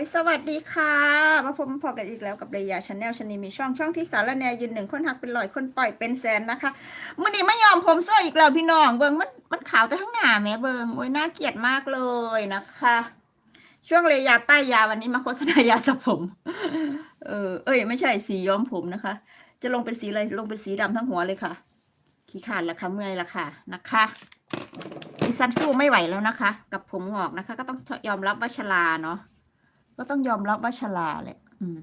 ยสวัสดีค่ะ มาพบพอกันอีกแล้วกับเรยาชาแนลชนีมีช่องช่องที่สารแนยืนหนึ่งคนหักเป็นร้อยคนปล่อยเป็นแสนนะคะมื่อนี้ไม่ยอมผมโซ่อีกแล้วพี่น้องเบิงมันมันขาวแต่ข้งหน้าแม่เบิงโอ้ยน่าเกลียดมากเลยนะคะ ช่วงเรยาป้ายยาวันนี้มาโฆษณายาสระผม เออเอ้ย ไม่ใช่สีย้อมผมนะคะ จะลงเป็นสีอะไรลงเป็นสีดำทั้งหัวเลยค่ะ ขี้ขาดละค่ะเมื่อยละค่ะนะคะดิฉันสู้ไม่ไหวแล้วนะคะ กับผมงอกนะคะ ก็ต้องยอมรับว่าชราเนาะ ก็ต้องยอมรับว่าชราแหละอืม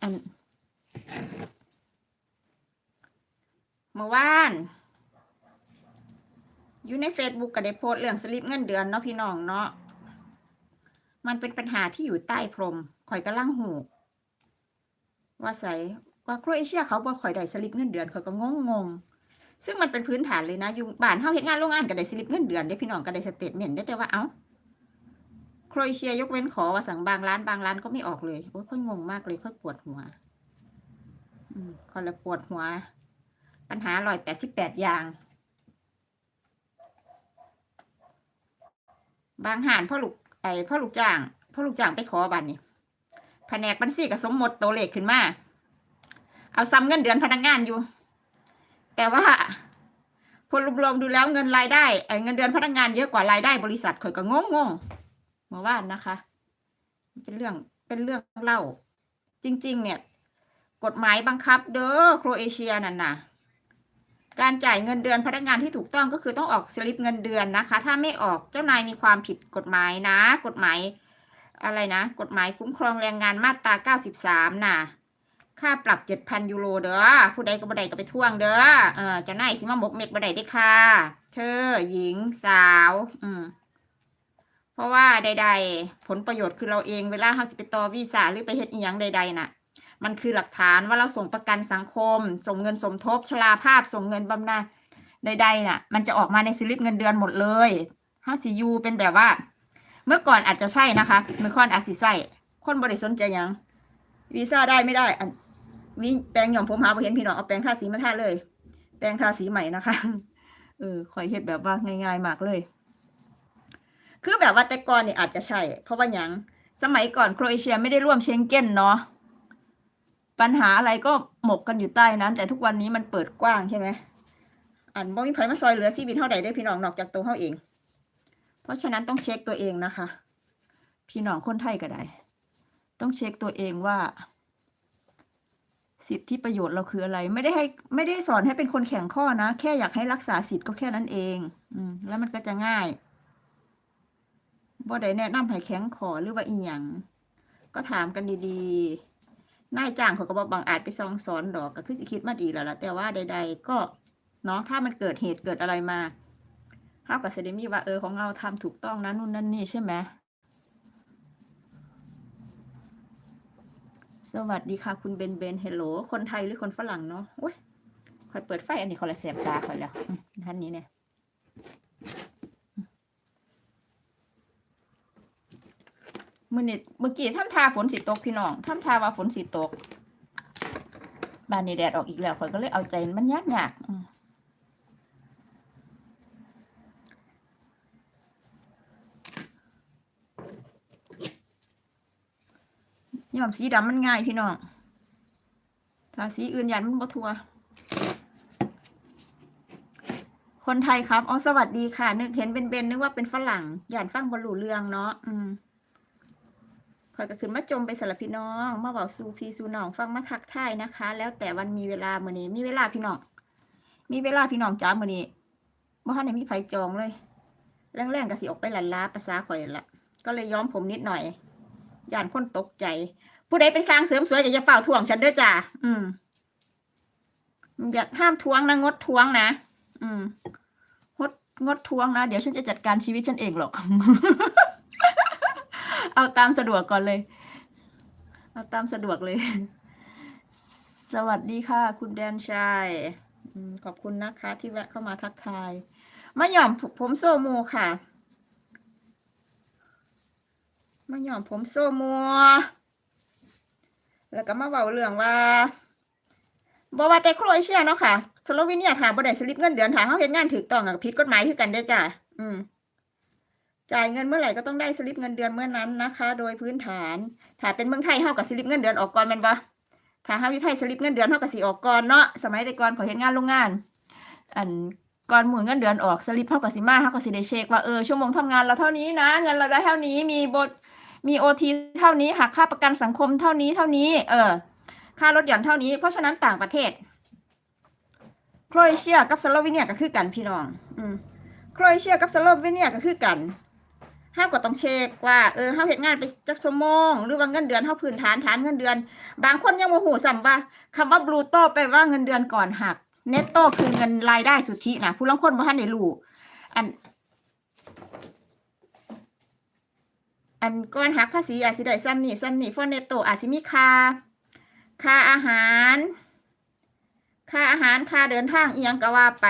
อันเมื่อวาน อยู่ในเฟซบุ๊กก็ได้โพสเรื่องสลิปเงินเดือนเนาะพี่น้องเนาะมันเป็นปัญหาที่อยู่ใต้พรมข่อยกำลังหู ว่าใส่ว่าโครเอเชียเขาบอกข่อยได้สลิปเงินเดือนข่อยก็งงงง ซึ่งมันเป็นพื้นฐานเลยนะอยู่บ้านเฮาเฮ็ดงานโรงงานก็ได้สลิปเงินเดือนได้พี่น้องก็ได้สเตทเมนต์ได้แต่ว่าเอ้าโครเอเชียยกเว้นขอว่าสั่งบางร้านบางร้านก็ไม่ออกเลยโอ้ยค่อยงงมากเลยค่อยปวดหัวอืมคนละปวดหัว ปัญหาร้อยแปดสิบแปดอย่าง บางหานพ่อลูกไอ้พ่อลูกจ้างพ่อลูกจ้างไปขอบัตรนี่แผนกบัญชีก็สมมติตัวเลขขึ้นมา เอาซ้ำเงินเดือนพนักงานอยู่ แต่ว่าพลรวมๆดูแล้วเงินรายได้เงินเดือนพนักงานเยอะกว่ารายได้บริษัทข่อยก็งงงๆเมื่อวานนะคะ เป็นเรื่องเป็นเรื่องเล่า จริง ๆ เนี่ย กฎหมายบังคับ เด้อโครเอเชียนั่นน่ะการจ่ายเงินเดือนพนักงานที่ถูกต้องก็คือต้องออกสลิปเงินเดือนนะคะ ถ้าไม่ออกเจ้านายมีความผิดกฎหมายนะ กฎหมายอะไรนะ กฎหมายคุ้มครองแรงงานมาตรา 93 น่ะ ค่าปรับ7,000ยูโรเด้อผู้ใดก็บ่ได้ก็ไปท่วงเด้อเออเจ้านายสิมาหมกเม็ดบ่ได้ด้ค่ะ เธอหญิงสาว อืมเพราะว่าใด ๆ ผลประโยชน์คือเราเองเวลาเฮาสิไปต่อวีซ่าหรือไปเฮ็ดอีหยังใด ๆ น่ะ มันคือหลักฐานว่าเราส่งประกันสังคม ส่งเงินสมทบชราภาพส่งเงินบำนาญใดๆน่ะ มันจะออกมาในสลิปเงินเดือนหมดเลยห้าซียูเป็นแบบว่า เมื่อก่อนอาจจะใช่นะคะเมื่อก่อนอาจสิใช่คนบริสนใจยังวีซ่าได้ไม่ได้อัน วิแปลงหย่อมผมหาบ่เห็นพี่น้องเอาแปรงทาสีมาทาเลย แปรงทาสีใหม่นะคะเออคอยเฮ็ดแบบว่าง่ายๆมากเลย คือแบบว่าแต่ก่อนนี่อาจจะใช่ เพราะว่าหยังสมัยก่อนโครเอเชียไม่ได้ร่วมเชงเก้นเนาะปัญหาอะไรก็หมกกันอยู่ใต้นั้น แต่ทุกวันนี้มันเปิดกว้างใช่ไหมอันบ่มีไผมาซอยเหลือซีวิตเท่าใดได้พี่น้องนอกจากตัวเขาเอง เพราะฉะนั้นต้องเช็คตัวเองนะคะ พี่น้องคนไทยก็ได้ ต้องเช็คตัวเองว่า สิทธิประโยชน์เราคืออะไร ไม่ได้ให้ไม่ได้สอนให้เป็นคนแข็งข้อนะ แค่อยากให้รักษาสิทธิ์ก็แค่นั้นเอง อืมแล้วมันก็จะง่ายบ่ได้แนะนำให้แข็งขอหรือว่าอีหยังก็ถามกันดีๆนายจ้างเขาก็บอกบางอาจไปซองสอนดอกก็คือสิคิดมาดีแล้วล่ะแต่ว่าใด ๆ ก็เนาะถ้ามันเกิดเหตุเกิดอะไรมาเฮากับเซเดมีว่าเออของเราทำถูกต้องนะนู่นนั่นนี่ใช่ไหม สวัสดีค่ะ คุณเบนเบนเฮลโหลคนไทยหรือคนฝรั่งเนาะโอ้ยคอยเปิดไฟอันนี้คอยละแสบตาคอยแล้วท่านนี้เนี่ยมื่อนี้เมื่อกี้ท่ามทาฝนสีตกพี่น้องท่ามทาว่าฝนสีตก บานนี้แดดออกอีกแล้วคอยก็เลยเอาใจมันยากยากๆอืม ย้อมสีดำมันง่ายพี่น้องทาสีอื่นยันมันบ่ทัว คนไทยครับ อ๋อ สวัสดีค่ะ นึกเห็นเป็นเบนนึกว่าเป็นฝรั่งย่านฟังบรรลุเรืองเนาะ อืมข่อยก็ขึ้นมาจมไปสารบพี่น้อง มาเบาสูพีสูน้อง ฟังมาทักทายนะคะ แล้วแต่วันมีเวลาเมื้อนี้ มีเวลาพี่น้อง มีเวลาพี่น้องจ้าเมื้อนี้บ่ทันได้มีไผจองเลย แรงๆก็สิออกไปหลันล้าภาษาข่อยละ ก็เลยย้อมผมนิดหน่อย ย่านคนตกใจ ผู้ใดเป็นสร้างเสริมสวยอย่าเฝ้าทวงฉันด้อจ้าอืม อย่าห้ามทวงนะงดทวงนะ อืมงดงดทวงนะ เดี๋ยวฉันจะจัดการชีวิตฉันเองหรอก เอาตามสะดวกก่อนเลย เอาตามสะดวกเลย สวัสดีค่ะ คุณแดนชัยขอบคุณนะคะ ที่แวะเข้ามาทักทายมาหย่อมผมโซโมค่ะ มาหย่อมผมโซโมแล้วก็มาเบาเรื่องว่าบ่ว่าแต่โครเอเชียเนาะค่ะสโลวีเนียถ้าบ่ได้สลิปเงินเดือนถ้าเฮาเฮ็ดงานถูกต้องก็ผิดกฎหมายคือกันเด้จ้ะอืมจ่ายเงินเมื่อไหร่ก็ต้องได้สลิปเงินเดือนเมื่อนั้นนะคะ โดยพื้นฐานถ้าเป็นเมืองไทยเฮากับสลิปเงินเดือนออกก่อนม่นบ่ถ้าเฮาอยู่ไทยสลิปเงินเดือนเฮาก็สิออกก่อนเนาะสมัยแต่ก่อนขอเฮ็ดงานโรงงาน อันก่อนหมู่เงินเดือนออกสลิปเฮาก็สิมาเฮาก็สิได้เช็คว่าเออชั่วโมงทำงานเราเท่านี้นะ เงินเราได้เท่านี้มีบท มี OT เท่านี้หักค่าประกันสังคมเท่านี้เท่านี้ เออ ค่ารถหย่อนเท่านี้ เพราะฉะนั้นต่างประเทศ โครเอเชียกับสโลวีเนียก็คือกันพี่น้อง อืมโครเอเชียกับสโลวีเนียก็คือกันเฮาก็ต้องเช็คว่าเออเฮาเฮ็ดงานไปจักชั่วโมงหรือว่าเงินเดือนเฮาพื้นฐานฐานเงินเดือน บางคนยังบ่ฮู้ซ้ำว่าคำว่าบลูโตแปว่าเงินเดือนก่อนหักเนตโตคือเงินรายได้สุทธินะผู้ลางคนบ่ทันได้รู้อัน อันก่อนหักภาษีอาจสิได้ซ้ำนี่ซ้ำนี่ฟอนเนตโตอาจสิมีค่าค่าอาหาร ค่าอาหารค่าเดินทางเอียงก็ว่าไป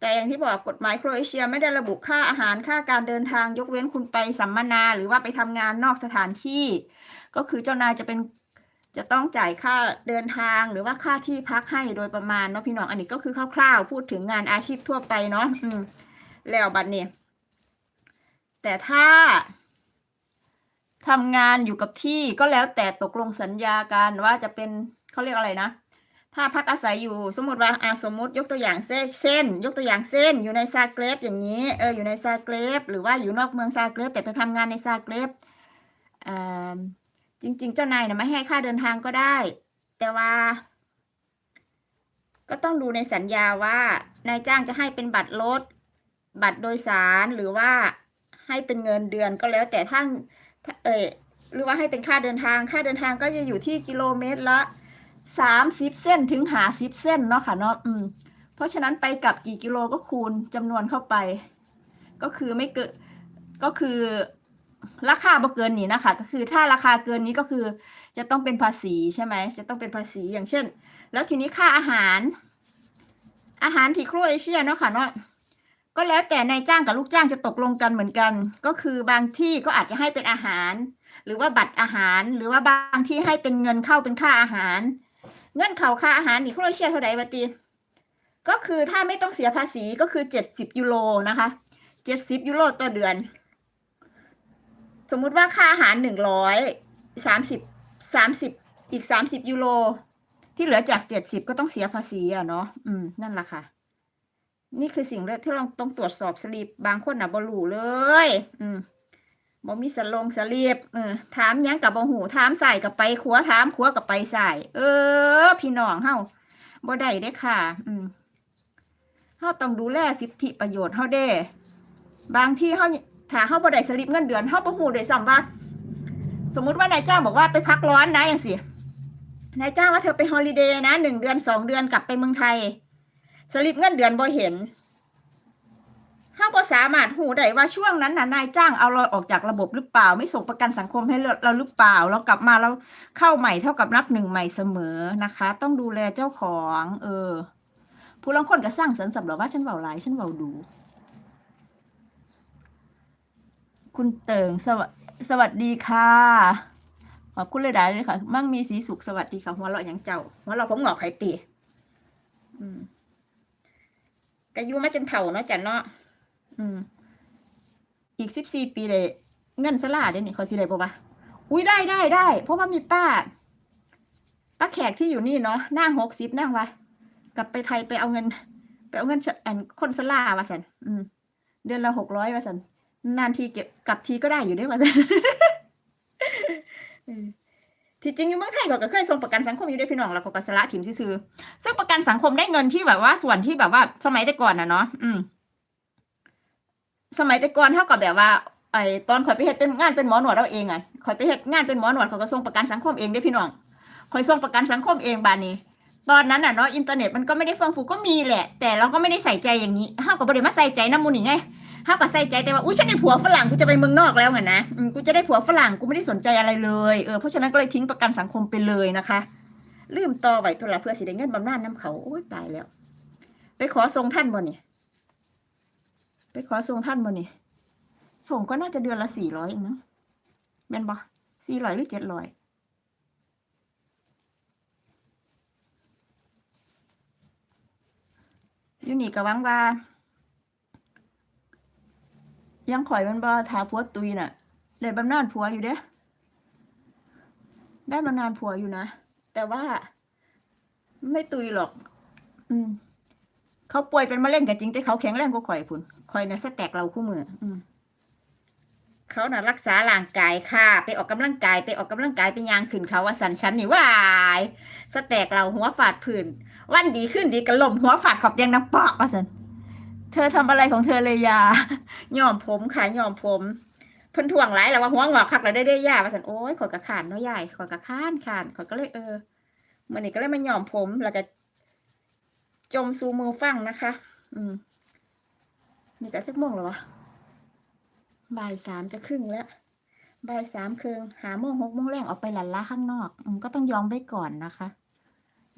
แต่อย่างที่บอกกฎหมายโครเอเชียไม่ได้ระบุค่าอาหารค่าการเดินทางยกเว้นคุณไปสัมมนาหรือว่าไปทำงานนอกสถานที่ ก็คือเจ้านายจะเป็นจะต้องจ่ายค่าเดินทางหรือว่าค่าที่พักให้โดยประมาณเนาะพี่น้องอันนี้ก็คือคร่าวๆ พูดถึงงานอาชีพทั่วไปเนาะแล้วบัดนี้แต่ถ้า ทำงานอยู่กับที่ก็แล้วแต่ตกลงสัญญากันว่าจะเป็นเขาเรียกอะไรนะ ถ้าพักอาศัยอยู่สมมติว่าอาสมมติยกตัวอย่างเช่นเช่นยกตัวอย่างเช่น อยู่ในซาเกรบอย่างนี้เอออยู่ในซาเกรบหรือว่าอยู่นอกเมืองซาเกรบแต่ไปทำงานในซาเกรบอ่าจริง ๆ เจ้านายนะไม่ให้ค่าเดินทางก็ได้ แต่ว่า ก็ต้องดูในสัญญาว่านายจ้างจะให้เป็นบัตรรถบัตรโดยสารหรือว่าให้เป็นเงินเดือนก็แล้วแต่ถ้า เออหรือว่าให้เป็นค่าเดินทาง ค่าเดินทางก็จะอยู่ที่กิโลเมตรละสามสิบเส้นถึงหาสิบเส้นเนาะค่ะเนาะอืมเพราะฉะนั้นไปกลับกี่กิโลก็คูณจำนวนเข้าไป ก็คือไม่เกินก็คือราคาบ่เกินนี้นะคะ ก็คือถ้าราคาเกินนี้ก็คือจะต้องเป็นภาษีใช่ไหมจะต้องเป็นภาษีอย่างเช่น แล้วทีนี้ค่าอาหาร อาหารที่ครัวเอเชียเนาะค่ะเนาะ ก็แล้วแต่นายจ้างกับลูกจ้างจะตกลงกันเหมือนกัน ก็คือบางที่ก็อาจจะให้เป็นอาหาร หรือว่าบัตรอาหาร หรือว่าบางที่ให้เป็นเงินเข้าเป็นค่าอาหาร เงื่อนเขาค่าอาหารนี่โครเอเชียเท่าไหร่บาตีก็คือถ้าไม่ต้องเสียภาษีก็คือเจ็ดสิบยูโรนะคะเจ็ดสิบยูโรต่อเดือน สมมุติว่าค่าอาหารหนึ่งร้อยสามสิบสามสิบอีกสามสิบยูโรที่เหลือจากเจ็ดสิบก็ต้องเสียภาษีอะเนาะอืมนั่นแหละค่ะ นี่คือสิ่งแรกที่เราต้องตรวจสอบสลิปบางคนอะบรูเลย อืมบ่มีสลงสลีบเออถามยังกับบ่หูถามใส่กับไปขัวถามขัวกับไปใส่เออ พี่น้องเฮาบ่ได้เด้ค่ะ อืมเฮาต้องดูแลสิทธิประโยชน์เฮาเด้ บางที่เฮาถ้าเฮาบ่ได้สลิปเงินเดือนเฮาบ่ฮู้ด้วยซ้ำว่า สมมุติว่านายจ้างบอกว่าไปพักร้อนนะอย่างสินายจ้างว่าเธอไปฮอลิเดย์นะหนึ่งเดือนสองเดือนกลับไปเมืองไทย สลิปเงินเดือนบ่เห็นเฮาบ่สามารถหูได้ว่าช่วงนั้นน่ะนายจ้างเอาเราออกจากระบบหรือเปล่า ไม่ส่งประกันสังคมให้เราหรือเปล่า เรากลับมาเราเข้าใหม่เท่ากับนับหนึ่งใหม่เสมอนะคะ ต้องดูแลเจ้าของ เออ ผู้ลางคนก็สร้างสรรค์สำหรับว่าฉันเบาหลายฉันเบาดู คุณเติงสวัสวัสดีค่ะขอบคุณเลยดาเลยค่ะ มั่งมีสีสุขสวัสดีค่ะหัวเราะยังเจ้าหัวเราะผมหงอกไข่ตีอืม กอายุมาจนเฒ่าเนาะจันเนาะอืม อีกสิบสี่ปีเลยเงินสลาเด้นี่เขาสิได้ปะวะอุ้ยได้ได้ได้เพราะว่ามีป้าป้าแขกที่อยู่นี่เนาะนั่งหกสิบนั่งวะกลับไปไทยไปเอาเงิน ไปเอาเงินอันคนสลาวะสันอืม เดือนละหกร้อยวะสันนานทีเก็บกลับทีก็ได้อยู่ด้วยวะสัน ที่จริงอยู่เมืองไทยเขาก็เคยส่งประกันสังคมอยู่ด้วยพี่น้องแล้วเขาก็สละถิ่มซื่อซึ่งประกันสังคมได้เงินที่แบบว่าส่วนที่แบบว่า สมัยแต่ก่อนนะเนาะอืม สมัยแต่ก่อนเท่ากับแบบว่าไอ้ตอนข่อยไปเฮ็ดเป็นงานเป็นหมอหนวดเราเองอะข่อยไปเฮ็ดงานเป็นหมอหนวดเขาก็ส่งประกันสังคมเองด้อพี่น้องข่อยส่งประกันสังคมเองบานนี้ ตอนนั้นน่ะเนาะอินเทอร์เน็ตมันก็ไม่ได้เฟื่องฟูก็มีแหละ แต่เราก็ไม่ได้ใส่ใจอย่างนี้เฮาก็บ่ได้มาใส่ใจน้ำมูลนี่ไง เฮาก็ใส่ใจแต่ว่าอุ้ยฉันได้ผัวฝรั่งกูจะไปเมืองนอกแล้วไงนะอืมกูจะได้ผัวฝรั่งกูไม่ได้สนใจอะไรเลยเออเพราะฉะนั้นก็เลยทิ้งประกันสังคมไปเลยนะคะลืมต่อไว้โทรเพื่อสิได้เงินบำนาญน้ำเขาโอ้ยตายแล้ว ไปขอทรงท่านบ่เนี่ยไปขอทรงท่านบ่เนี่ยส่งก็น่าจะเดือนละสี่ร้อยเองนะแม่นบ่สี่ร้อยหรือเจ็ดร้อยยูนี่ก็หวังว่า ยังข่อยมันบ่ทาผัวตุยน่ะได้บำนาญผัวอยู่เด้ได้บำนาญผัวอยู่นะ แต่ว่า ไม่ตุยหรอก อืมเขาป่วยเป็นมะเร็งก็จริงแต่เขาแข็งแรงกว่าข่อยพุ่นข่อยน่ะสแตกเราคู่มือ อืมเขาน่ะรักษาร่างกายค่ะ ไปออกกำลังกายไปออกกำลังกายไปยางขึ้นเขาว่าสันชันนี่วายสแตกเราหัวฟาดพื้น วันดีขึ้นดีกระลมหัวฝาดขอบเตียงน้ำเปาะว่าสัน เธอทำอะไรของเธอเลยยาย่อมผมค่ะย่อมผมเพิ่นทวงหลายแล้วว่าหัวงอกคักแล้วได้ได้ยาว่าสันโอ้ยขอยกระขานเนาะยายขอยกระขานขานขอยก็เลยเออมันนี่ก็เลยมาย่อมผมแล้วก็จมซูมือฟังนะคะ อืมนี่ก็จะโมงแล้วะบ่ายสามจะครึ่งแล้วบ่ายสามครึ่งหาโมงหกโมงแรงออกไปหลันล้าข้างนอก อืมก็ต้องยอมไปก่อนนะคะ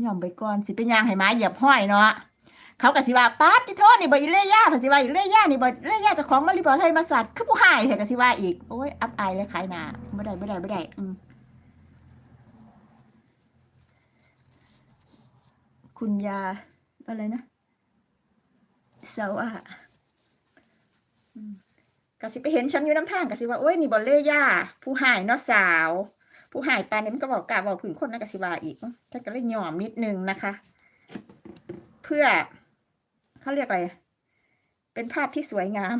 ย่อมไปก่อนสิเป็นยางให้หมาเหยียบห้อยเนาะ เขากะสิว่าป๊าดที่โทษนี่บ่อีเล่ย่าเขาสิว่าอีเล่ย่านี่บ่เล่ย่าเจะของมาริบอไทยมาสัตว์คือผู้หายแต่กะสิว่าอีกโอ้ยอับอายเลยขายหนาบ่ได้บ่ได้บ่ได้อืมคุณยาอะไรนะเสาอะกะสิไปเห็นฉันอยู่น้ำทางกะสิว่าโอ้ยนี่บ่เล่ย่าผู้หายเนาะสาว ผู้หายปานนี้มันก็บอกกาบอกผืนคนนักสิว่าอีกท่านก็เลยยอมนิดนึงนะคะ เพื่อ เขาเรียกอะไร เป็นภาพที่สวยงาม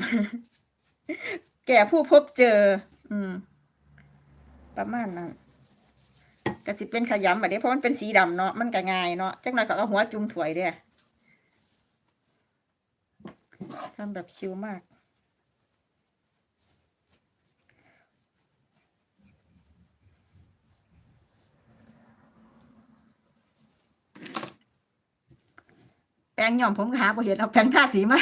แก่ผู้พบเจอ อืม ประมาณนั้นกสิเป็นขยำแบบนี้เพราะมันเป็นสีดำเนาะมันก็ง่ายเนาะจังหน่อยเขาก็หัวจุ่มถวยเด้อทำแบบชิวมาก แปรงหย่อมผมก็หาพอเห็นเอาแปรงทาสีมา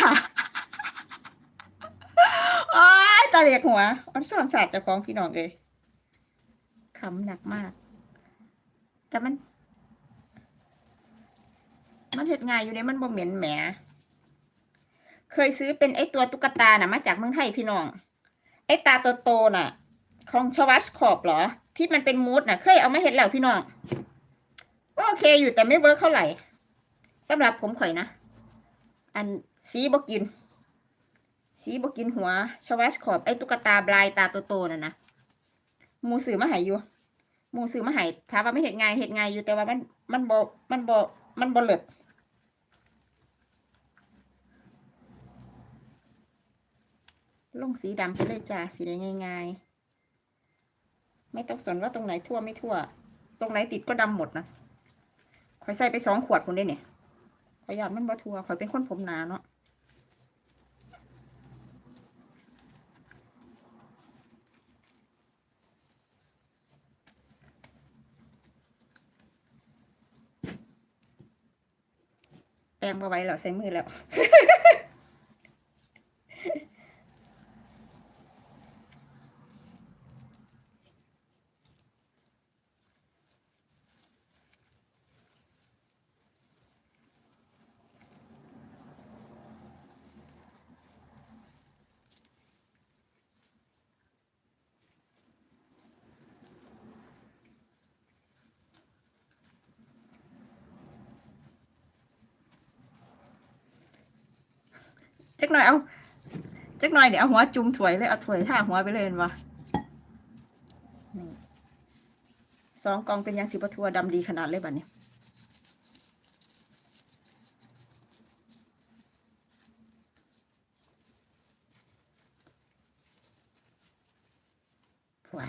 โอ้ยตาเหลียกหัวอันสอนศาสตร์จ้าของพี่น้องเลยขำหนักมาก แต่มัน มันเห็ดง่ายอยู่เนี่ยมันบ่เหม็นแหมเคยซื้อเป็นไอตัวตุ๊กตาน่ะ มาจากเมืองไทยพี่น้อง ไอตาโตๆน่ะ ของชวัสคอบเหรอ ที่มันเป็นมูดน่ะ เคยเอามาเห็ดแล้วพี่น้องก็โอเคอยู่แต่ไม่เวิร์กเท่าไหร่ สำหรับผมข่อยนะ อันสีบกิน สีบกินหัวชวัสขอบไอ้ตุ๊กตาบลายตาโตๆน่ะนะมูสื่อมาหายอยู่มูสื่อมาหายถามว่าไม่เห็นไงเห็นไงอยู่แต่ว่ามันมันบมันบมันบเลิดลงสีดำไปเลยจ้าสีได้ง่ายๆ ไม่ต้องสนว่าตรงไหนทั่วไม่ทั่ว ตรงไหนติดก็ดำหมดนะข่อยใส่ไปสองขวดคุณได้เนี่ย ขยอยากมันบ่ทัวข่อยเป็นคนผมหนาเนาะแปรงมาไหว้แล้วใส่มือแล้ว จักหน่อยเอาจักหน่อยเดี๋ยวเอาหัวจุ่มถวยเลยเอาถวยท่าหัวไปเลยเห็นปะสองกองเป็นยังสิบทัวดำดีขนาดเลยบัดนี้ว้า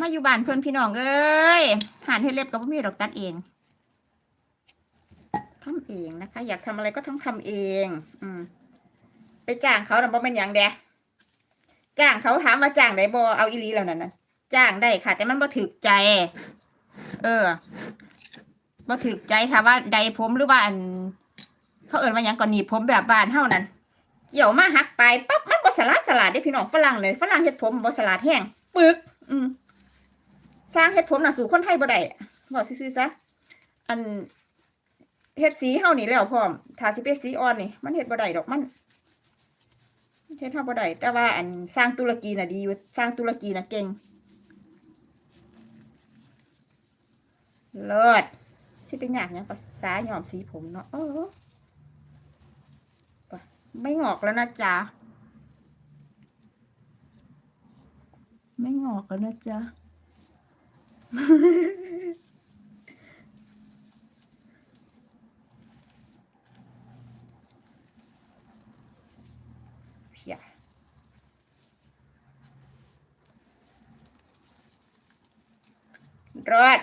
มาอยู่บ้านเพื่อนพี่น้องเอ้ยหานให้เล็บกับพ่มีดอกตัดเอง ทำเองนะคะ อยากทำอะไรก็ต้องทำเอง อืม ไปจ้างเขาแต่บ่เป็นอย่างเดียจ้างเขาถามว่าจ้างได้บ่เอาอีหลีแล้วนั่นนะจ้างได้ค่ะ แต่มันบ่ถึกใจ เออบ่ถึกใจถามว่าใดผมหรือว่าอัน เขาเอิ้นว่าหยังก่อนหนีผมแบบบ้านเฮานั้นเกี่ยวมาหักไปปั๊บมันบ่สลาดสลาดได้พี่น้องฝรั่งเลยฝรั่งเฮ็ดผมบ่สลาดแห้งปึก อืมสร้างเฮ็ดผมน่ะสู่คนไทยบ่ได้บอกซื่อๆซะอัน เฮ็ดสีเฮานี่แล้วพร้อมถ้าสิเป็นสีอ่อนนี่ มันเฮ็ดบ่ได้ดอกมันเฮ็ดเฮาบ่ได้แต่ว่าอันสร้างตุรกีน่ะดีอยู่สร้างตุรกีน่ะเก่งเลิศสิเป็นอยางเนี้ยภาษาหยอมสีผมเนาะเออไปไม่งอกแล้วนะจ๊ะ ไม่งอกแล้วนะจ๊ะ รอด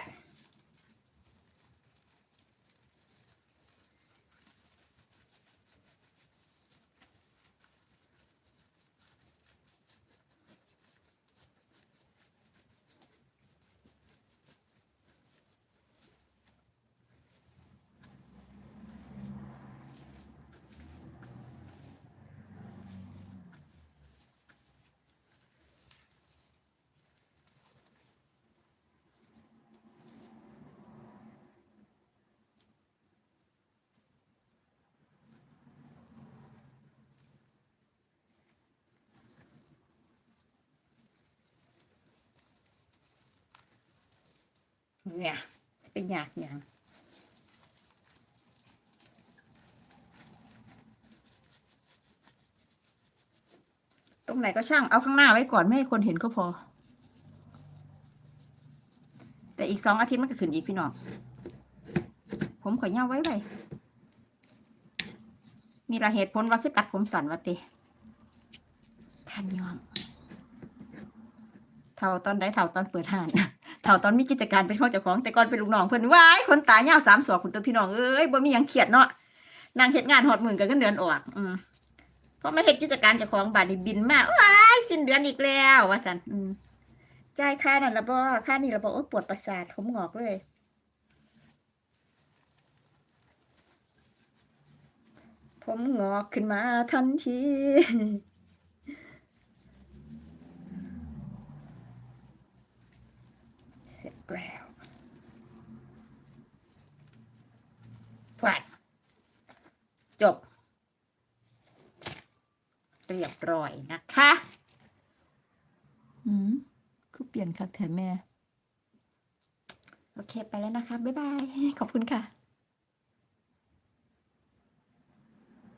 เนี่ยจะเป็นอยากอย่างตรงไหนก็ช่างเอาข้างหน้าไว้ก่อนไม่ให้คนเห็นก็พอ แต่อีกสองอาทิตย์มันก็ขึ้นอีกพี่น้องผมขอย่าไว้ไว้มีละเหตุผลว่าคือตัดผมสั้นวะติคันยอมเท่าตอนใดเท่าตอนเปิดห้าน เท่าตอนมีกิจการเป็นของเจ้าของแต่ก่อนเป็นลูกน้องเพิ่นว้ายคนตายยาวสามศอกคุณตัวพี่น้องเอ้ยบ่มีหยังเครียดเนาะนางเฮ็ดงานหอดหมื่นกับเงินเดือนออกอืมเพราะไม่เฮ็ดกิจการเจ้าของบาดนี้บินมาว้ายสิ้นเดือนอีกแล้ว ว่าซั่นอืมจ่ายค่านั่นละบ่ค่านี่ละบ่โอ้ปวดประสาทผมงอกเลยผมงอกขึ้นมาทันที เสร็จแล้วฟาดจบ เรียบร้อยนะคะอืมคือเปลี่ยนคักแถมแม่ โอเค ไปแล้วนะคะ บ๊ายบาย ขอบคุณค่ะ